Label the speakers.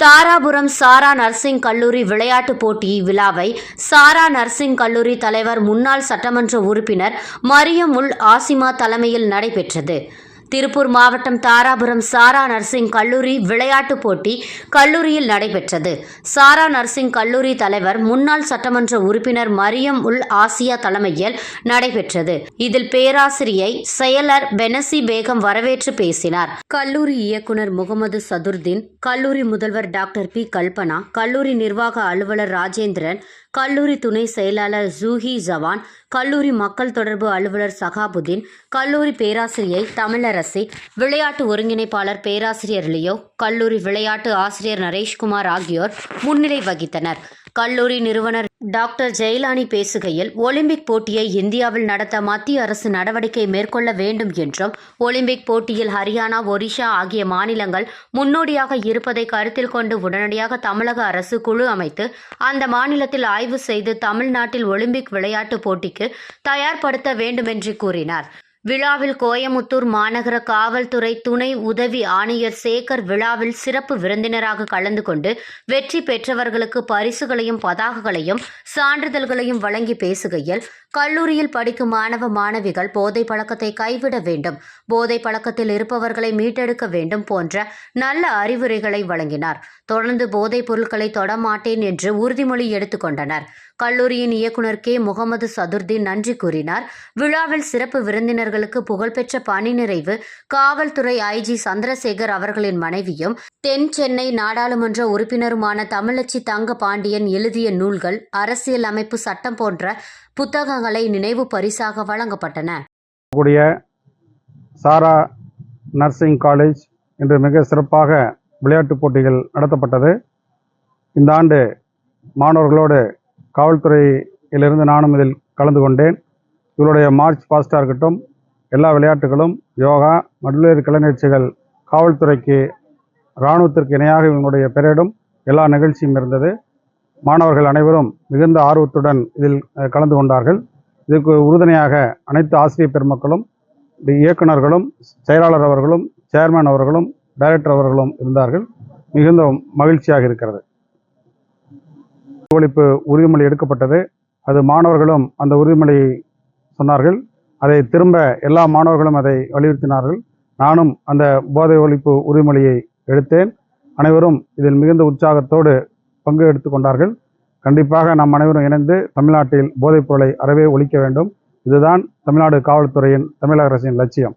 Speaker 1: தாராபுரம் சாரா nursing கல்லூரி விளையாட்டுப் போட்டி விழாவை சாரா நர்சிங் கல்லூரி தலைவர் முன்னாள் சட்டமன்ற உறுப்பினர் மரியம் உல் ஆசிமா தலைமையில் நடைபெற்றது. திருப்பூர் மாவட்டம் தாராபுரம் சாரா நர்சிங் கல்லூரி விளையாட்டுப் போட்டி கல்லூரியில் நடைபெற்றது. சாரா நர்சிங் கல்லூரி தலைவர் முன்னாள் சட்டமன்ற உறுப்பினர் மரியம் உல் ஆசியா தலைமையில் நடைபெற்றது. இதில் பேராசிரியை செயலர் பெனசி பேகம் வரவேற்று பேசினார். கல்லூரி இயக்குனர் முகமது சதுர்தீன் கல்லூரி முதல்வர் டாக்டர் பி. கல்பனா கல்லூரி நிர்வாக அலுவலர் ராஜேந்திரன் கல்லூரி துணை செயலாளர் ஜூஹி ஜவான் கல்லூரி மக்கள் தொடர்பு அலுவலர் சகாபுதீன் கல்லூரி பேராசிரியை தமிழரசி விளையாட்டு ஒருங்கிணைப்பாளர் பேராசிரியர் லியோ கல்லூரி விளையாட்டு ஆசிரியர் நரேஷ்குமார் ஆகியோர் முன்னிலை வகித்தனர். கல்லூரி நிறுவனர் டாக்டர் ஜெயலானி பேசுகையில் ஒலிம்பிக் போட்டியை இந்தியாவில் நடத்த மத்திய அரசு நடவடிக்கை மேற்கொள்ள வேண்டும் என்றும் ஒலிம்பிக் போட்டியில் ஹரியானா ஒரிஷா ஆகிய மாநிலங்கள் முன்னோடியாக இருப்பதை கருத்தில் கொண்டு உடனடியாக தமிழக அரசு குழு அமைத்து அந்த மாநிலத்தில் ஆய்வு செய்து தமிழ்நாட்டில் ஒலிம்பிக் விளையாட்டுப் போட்டிக்கு தயார்படுத்த வேண்டுமென்று கூறினார். விழாவில் கோயமுத்தூர் மாநகர காவல்துறை துணை உதவி ஆணையர் சேகர் விழாவில் சிறப்பு விருந்தினராக கலந்து கொண்டு வெற்றி பெற்றவர்களுக்கு பரிசுகளையும் பதாகங்களையும் சான்றிதழ்களையும் வழங்கி பேசுகையில் கல்லூரியில் படிக்கும் மாணவ மாணவிகள் போதை பழக்கத்தை கைவிட வேண்டும் போதை பழக்கத்தில் இருப்பவர்களை மீட்டெடுக்க வேண்டும் போன்ற நல்ல அறிவுரைகளை வழங்கினார். தொடர்ந்து போதைப் பொருட்களை தொடமாட்டேன் என்று உறுதிமொழி எடுத்துக்கொண்டனர் கல்லூரியின் இயக்குனர் கே. முகமது சதுர்தீன் நன்றி கூறினார். விழாவில் சிறப்பு விருந்தினர் அவர்களுக்கு புகழ்பெற்ற பணி நிறைவு காவல்துறை ஐஜி சந்திரசேகர் அவர்களின் மனைவியும் தென் சென்னை நாடாளுமன்ற உறுப்பினருமான தமிழச்சி தங்க பாண்டியன் எழுதிய நூல்கள் அரசியல் அமைப்பு சட்டம் போன்ற புத்தகங்களை நினைவு பரிசாக வழங்கப்பட்டன.
Speaker 2: கூடிய சாரா நர்சிங் காலேஜ் இன்று மிக சிறப்பாக விளையாட்டுப் போட்டிகள் நடத்தப்பட்டது. இந்த ஆண்டு மாணவர்களோடு காவல்துறையிலிருந்து நானும் இதில் கலந்து கொண்டேன். இவருடைய மார்ச் பாஸ்டாக இருக்கட்டும் எல்லா விளையாட்டுகளும் யோகா மகளிர் கலைநிகழ்ச்சிகள் காவல்துறைக்கு இராணுவத்திற்கு இணையாக இவங்களுடைய பெயரிடும் எல்லா நிகழ்ச்சியும் இருந்தது. மாணவர்கள் அனைவரும் மிகுந்த ஆர்வத்துடன் இதில் கலந்து கொண்டார்கள். இதுக்கு உறுதுணையாக அனைத்து ஆசிரியர் பெருமக்களும் இயக்குநர்களும் இயக்குனர்களும் செயலாளர் அவர்களும் சேர்மேன் அவர்களும் டைரக்டர் அவர்களும் இருந்தார்கள். மிகுந்த மகிழ்ச்சியாக இருக்கிறது. ஒழிப்பு உறுதிமொழி எடுக்கப்பட்டது. அது மாணவர்களும் அந்த உறுதிமொழியை சொன்னார்கள். அதை திரும்ப எல்லா மாணவர்களும் அதை வலியுறுத்தினார்கள். நானும் அந்த போதை ஒழிப்பு உறுதிமொழியை எடுத்தேன். அனைவரும் இதில் மிகுந்த உற்சாகத்தோடு பங்கு எடுத்து கொண்டார்கள். கண்டிப்பாக நாம் அனைவரும் இணைந்து தமிழ்நாட்டில் போதைப் பொருளை அறவே ஒழிக்க வேண்டும். இதுதான் தமிழ்நாடு காவல்துறையின் தமிழக அரசின் லட்சியம்.